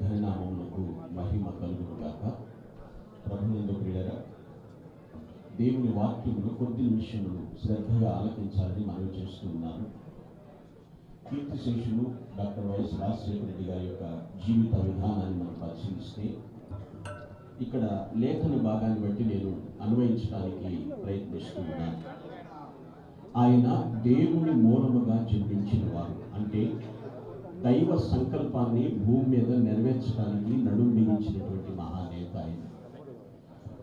పరిణామములకు మహిమ కలుగును కాక ప్రభునందు దేవుని వాక్యములు కొద్ది నిమిషములు శ్రద్ధగా ఆలకించాలని మనవి చేస్తున్నాను కీర్తి శేషులు డాక్టర్ వైఎస్ రాజశేఖర రెడ్డి గారి యొక్క జీవిత విధానాన్ని మనం పరిశీలిస్తే ఇక్కడ లేఖన భాగాన్ని బట్టి నేను అన్వయించడానికి ప్రయత్నిస్తున్నాను ఆయన దేవుని మూలముగా జన్మించిన వారు. అంటే దైవ సంకల్పాన్ని భూమి మీద నెరవేర్చడానికి నడుం బిగించినటువంటి మహానేత ఆయన.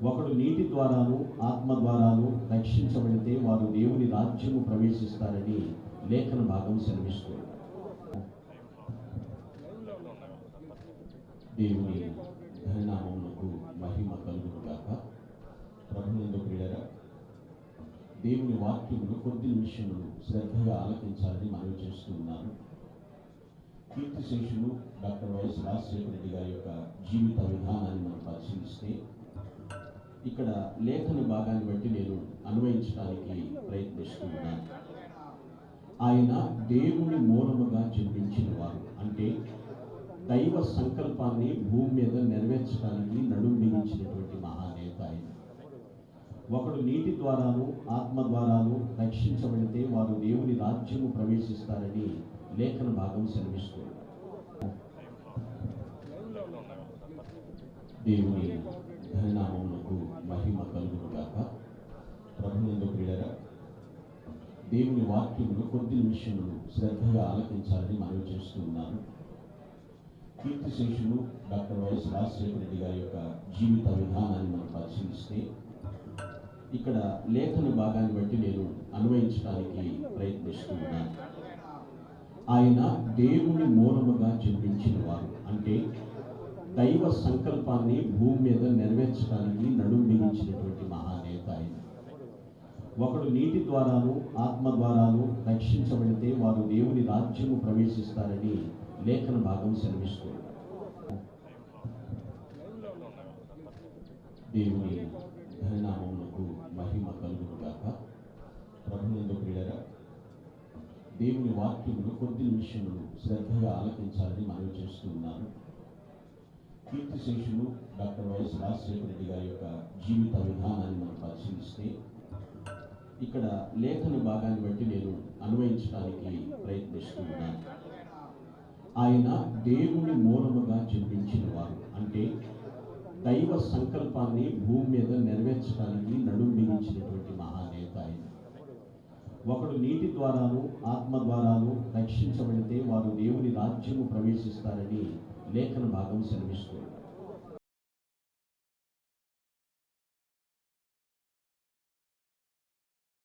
ఒకడు నీటి ద్వారాను ఆత్మ ద్వారాను రక్షించబడితే వారు దేవుని రాజ్యము ప్రవేశిస్తారని లేఖన భాగం శ్రమిస్తుంది దేవుని ఘననామమునకు మహిమ కలుగును గాక ప్రభునందు ప్రియులరా దేవుని వాక్యములు కొద్ది నిమిషములు శ్రద్ధగా ఆలకించాలని మనం చేస్తూ కీర్తిశేషులు డాక్టర్ వైఎస్ రాజశేఖర రెడ్డి గారి యొక్క జీవిత విధానాన్ని మనం పరిశీలిస్తే ఇక్కడ లేఖన భాగాన్ని బట్టి నేను అన్వయించడానికి ప్రయత్నిస్తున్నాను ఆయన దేవుని మూలముగా జన్మించిన వారు. అంటే దైవ సంకల్పాన్ని భూమి మీద నెరవేర్చడానికి నడుం బిగించినటువంటి మహానేత ఆయన. ఒకడు నీటి ద్వారాను ఆత్మ ద్వారాను రక్షించబడితే వారు దేవుని రాజ్యము ప్రవేశిస్తారని లేఖన భాగం సెలవిస్తుంది. దేవుని ధరినామములకు మహిమ కలుగును కాక ప్రభునందు ప్రియులరా దేవుని వాక్యములు కొద్ది నిమిషములు శ్రద్ధగా ఆలకించాలని మనవి చేస్తున్నాను కీర్తిశేషులు డాక్టర్ వైఎస్ రాజశేఖర రెడ్డి గారి యొక్క జీవిత విధానాన్ని మనం పరిశీలిస్తే ఇక్కడ లేఖన భాగాన్ని బట్టి నేను అన్వయించడానికి ప్రయత్నిస్తున్నాను. ఆయన దేవుని మూలముగా జన్మించిన వారు అంటే దైవ సంకల్పాన్ని భూమి మీద నెరవేర్చడానికి నడుము బిగించినటువంటి మహానేత ఆయన. ఒకడు నీటి ద్వారాను ఆత్మ ద్వారాను రక్షించబడితే వారు దేవుని రాజ్యము ప్రవేశిస్తారని లేఖన భాగం సెలవిస్తుంది. దేవుని ఘననామమునకు మహిమ కలుగును గాక ప్రభునందు ప్రియులరా దేవుని వాక్యములు కొద్ది నిమిషములు శ్రద్ధగా ఆలకించాలని మనవి చేస్తున్నాను కీర్తిశేషులు డాక్టర్ వైఎస్ రాజశేఖర రెడ్డి గారి యొక్క జీవిత విధానాన్ని మనం పరిశీలిస్తే ఇక్కడ లేఖన భాగాన్ని బట్టి నేను అన్వయించడానికి ప్రయత్నిస్తున్నాను ఆయన దేవుని మూలముగా జన్మించిన వారు అంటే దైవ సంకల్పాన్ని భూమి మీద నెరవేర్చడానికి నడుం బిగించినటువంటి మహానేత ఆయన. ఒకడు నీటి ద్వారాను ఆత్మ ద్వారాను రక్షించబడితే వారు దేవుని రాజ్యము ప్రవేశిస్తారని లేఖన భాగం శ్రమిస్తుంది